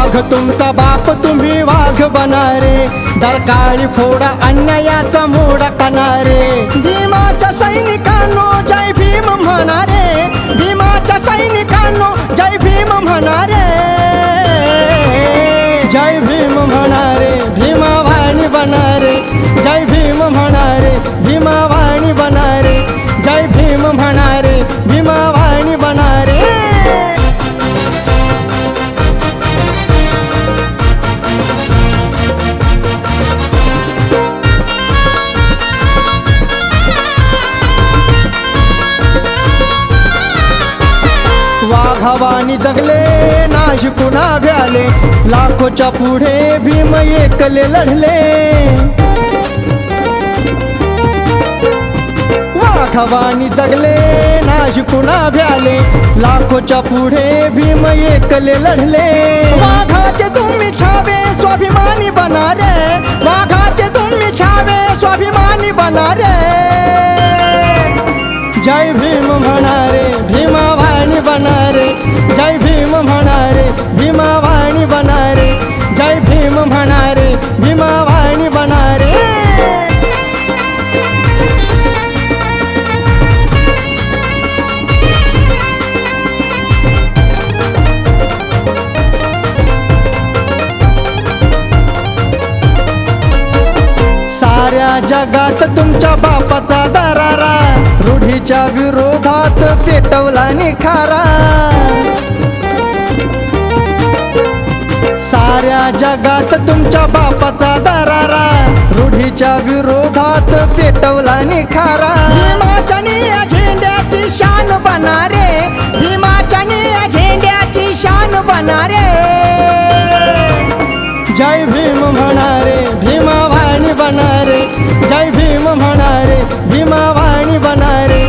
वाघ तुमचा बाप तुम्ही वाघ बनारे. दर काळी फोडा अन्यायाचा मोडा कनारे भीमाच्या सैनिकांनो जय भावानी जगले नाश कुणा भ्याले लाखोच्या पुढे भीम एकले लढले. वाघवानी जगले नाश कुणा भ्याले लाखोच्या पुढे भीम एकले लढले. वाघाचे तुम्ही छावे स्वाभिमानी बनारे. वाघाचे तुम्ही छावे स्वाभिमानी बनारे. रे जगात तुमच्या बापाचा दरारा. रूढीच्या विरोधात पेटवला निखारा. साऱ्या जगात तुमच्या बापाचा दरारा. रूढीच्या विरोधात पेटवला निखारा. भीमाच्या निळ्या झेंड्याची शान बनारे. भीमाच्या निळ्या झेंड्याची शान बनारे. जय भीम वाणी बनारे जय भीम म्हणारे भीमावाणी बनारे.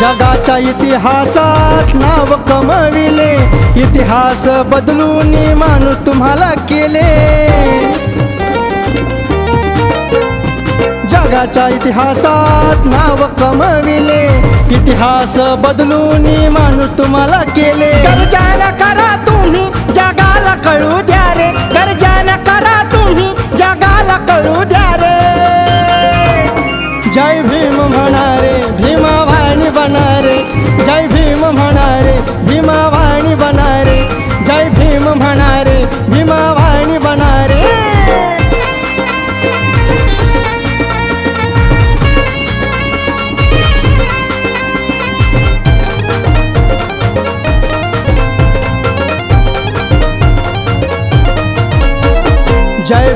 जगाच्या इतिहासात नाव कमविले. इतिहास बदलून माणूस तुम्हाला केले. जगाच्या इतिहासात नाव कमविले. इतिहास बदलून माणूस तुम्हाला केले. गर्जान करा तुम्ही जगाला कळू द्या रे. गर्जान करा तुम्ही जगाला कळू द्या रे. जय भीम म्हणा रे भीमा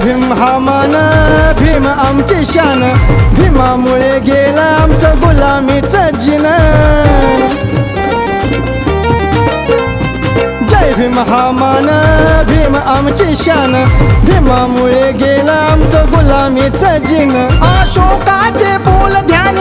भीम हा मान भीम आमची शान भीमामुळे गेला आमचं गुलामीचं जिन. जय भीम हा मान भीम आमची शान भीमामुळे गेला आमचं गुलामीचं जिन. अशोकाचे बोल ध्यान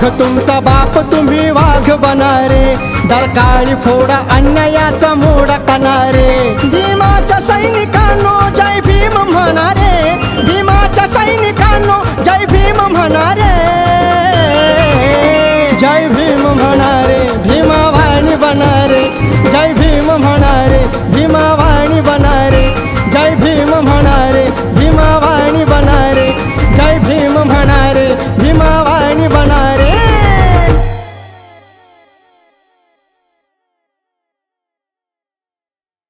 वाघ तुमचा बाप तुम्ही वाघ बनारे. दरकाळी फोडा अन्यायाचा मोडा कनारे भीमाच्या सैनिकांना